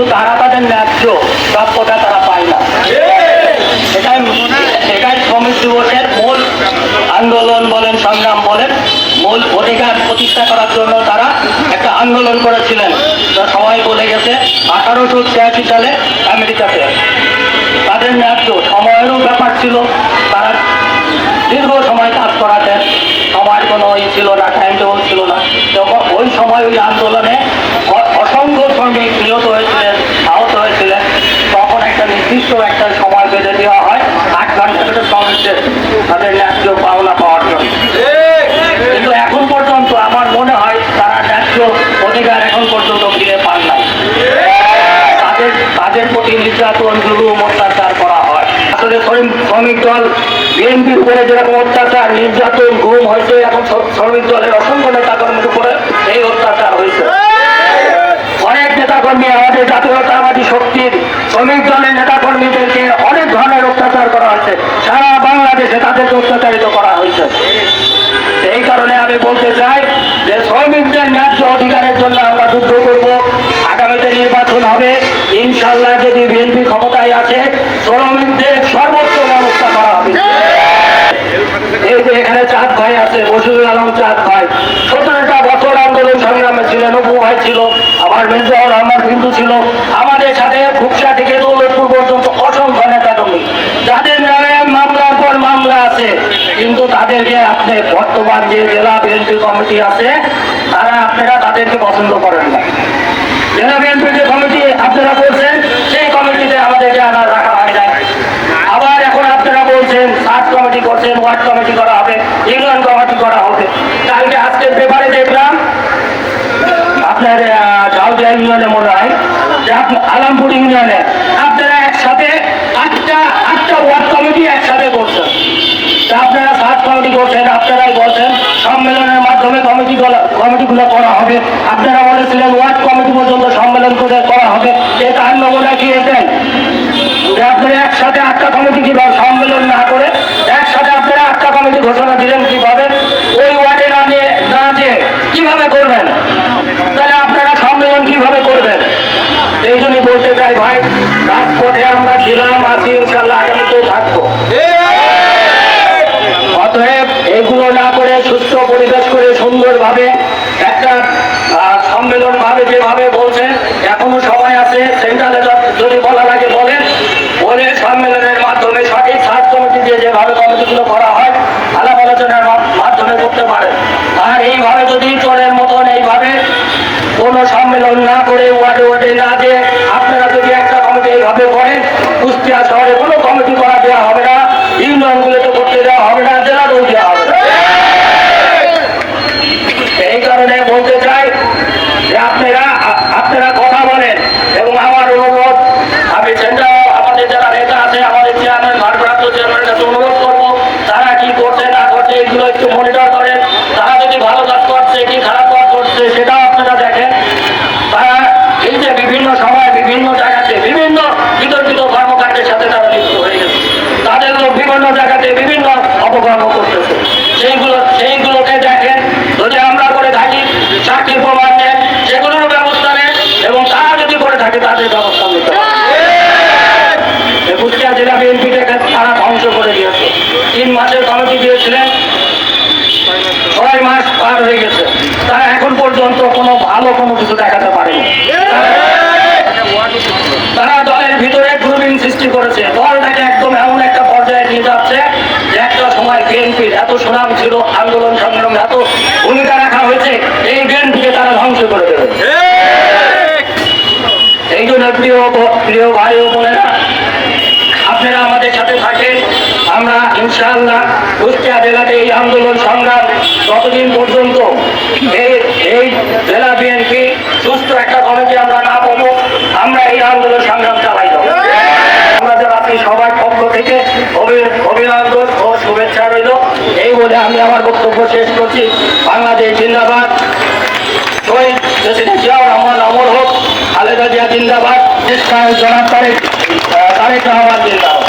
ন্যায্য প্রাপ্যতা তারা পায় না। এটাই এটাই শ্রমিক দিবসের মূল আন্দোলন বলেন, সংগ্রাম বলেন। মূল অধিকার প্রতিষ্ঠা করার জন্য তারা একটা আন্দোলন করেছিলেন। সবাই বলে গেছে, আঠারোশো ছিয়াশি সালে আমেরিকাতে। তাদের ন্যায্য সময়েরও ব্যাপার ছিল। তারা দীর্ঘ সময় কাজ করাতেন সময় কোনো ই ছিল না টাইম টেবল ছিল না। তখন ওই সময় ওই আন্দোলনে অ- অসংখ্য শ্রমিক নিহত হয়েছিলেন আহত হয়েছিলেন তখন একটা নির্দিষ্ট একটা সময় বেঁধে দেওয়া হয়। আট ঘণ্টা করে শ্রমিকদের তাদের ন্যায্য পাওনা পাওয়ার জন্য। কিন্তু এখন পর্যন্ত আমার মনে হয় তারা ন্যায্য অধিকার এখন পর্যন্ত ফিরে পান নাই। তাদের তাদের প্রতি নির্যাতন, জুলুম, অত্যাচার করা হয়। আসলে শ্রমিক দল, বিএনপির উপরে যেরকম অত্যাচার, নির্যাতন, গুম হয়েছে, এখন শ্রমিক দলের অসংখ্য নেতাকর্মীর উপরে এই অত্যাচার হয়েছে। অনেক নেতাকর্মী আমাদের শক্তির শ্রমিক দলের নেতাকর্মীদেরকে অনেক ধরনের অত্যাচার করা হয়েছে সারা বাংলাদেশে তাদেরকে অত্যাচারিত করা হয়েছে। এই কারণে আমি বলতে চাই যে শ্রমিকদের ন্যায্য অধিকারের জন্য আমরা যুদ্ধ করব। আগামীতে নির্বাচন হবে। ইনশাল্লাহ যদি বিএনপি ক্ষমতায় আছে শ্রমিকদের সর্বোচ্চ ব্যবস্থা করা হবে। এই যে এখানে চাঁদ ভাই আছে বসিরুল আলম চাঁদ ভাই। সতেরোটা বছর আন্দোলন সংগ্রামে ছিলেন অপু ভাই ছিল, আমার মির্জাউর রহমান বিন্দু ছিল। আমাদের সাথে খুবসা থেকে দৌলতপুর পর্যন্ত অসংখ্য নেতা কর্মী যাদের নামে মামলার পর মামলা আছে কিন্তু তাদেরকে আপনি বর্তমান যে জেলা বিএনপি কমিটি আছে, তারা আপনারা তাদেরকে পছন্দ করেন না। জেলা বিএনপি যে কমিটি আপনারা বলছেন, সেই কমিটিতে আমাদেরকে আনা রাখা হয় নাই। আবার এখন আপনারা বলছেন, সাত কমিটি করছেন, ওয়ার্ড কমিটি করা হবে, ইউনিয়ন কমিটি করা হবে। কালকে আজকের পেপারে দেখলাম, আপনার ঝাউদিয়া ইউনিয়নে মনে হয় আলামপুর ইউনিয়নে আপনারা একসাথে আটটা আটটা ওয়ার্ড কমিটি একসাথে করছেন তা আপনারা সাত কমিটি করছেন আপনারাই বলছেন সম্মেলনের মাধ্যমে কমিটিগুলো কমিটিগুলো করা হবে। আপনারা বলেছিলেন, ওয়ার্ড কমিটি পর্যন্ত সম্মেলন করে করা হবে। যে তার নমুনা কি যে আপনারা একসাথে আটটা কমিটি কীভাবে সম্মেলন না করে, একসাথে আপনারা আটটা কমিটি ঘোষণা দিলেন কীভাবে? ওই ওয়ার্ডে না নিয়ে না যে কীভাবে করবেন? তাহলে আপনারা সম্মেলন কীভাবে করবেন? এই জন্যই বলতে চাই ভাই, রাজপথে আমরা ছিলাম, আছি ইনশাল্লাহ আগামীতেও থাকব অতএব এগুলো না করে সুস্থ পরিবেশ করে সুন্দরভাবে একটা আহ, সম্মেলন ভাবে যেভাবে বলছেন এখনও সময় আছে সেন্ট্রালে যদি বলা লাগে বলেন বলে সম্মেলনের মাধ্যমে সঠিক সাত কমিটি দিয়ে যেভাবে কমিটিগুলো করা হয় আলাপ আলোচনার মাধ্যমে করতে পারেন আর এইভাবে যদি চোরের মতন এইভাবে কোনো সম্মেলন না করে ওয়ার্ডে ওয়ার্ডে না দিয়ে আপনারা যদি একটা কমিটি এইভাবে করেন, কুষ্টিয়া শহরে কোনো কমিটি করা দেওয়া হবে না ইউনিয়নগুলোতে করতে দেওয়া হবে না জেলাতেও দেওয়া হবে এই কারণে বলতে চাই যে আপনারা আপনারা কথা বলেন এবং আমার অনুরোধ, আমি সেন্ট্রাল এত ভূমিকা রাখা হয়েছে, এই বিএনপিকে তারা ধ্বংস করে দেবে। এই জন্য প্রিয় প্রিয় ভাই ও বোনেরা, আপনারা আমাদের সাথে থাকেন। আমরা ইনশাআল্লাহ কুষ্টিয়া জেলাতে এই আন্দোলন সংগ্রাম যতদিন পর্যন্ত এই এই জেলা বিএনপি সুস্থ একটা কমিটি আমরা না পাবো আমরা এই আন্দোলন সংগ্রাম চালাই যাব আমরা যারা আপনি সবার পক্ষ থেকে অভি- অভিনন্দন ও শুভেচ্ছা রইল এই বলে আমি আমার বক্তব্য শেষ করছি। বাংলাদেশ জিন্দাবাদ। শহীদ প্রেসিডেন্ট জিয়াউর অমর হোক, খালেদা জিয়া জিন্দাবাদ। জনাব তারেক তারেক রহমান জিন্দাবাদ।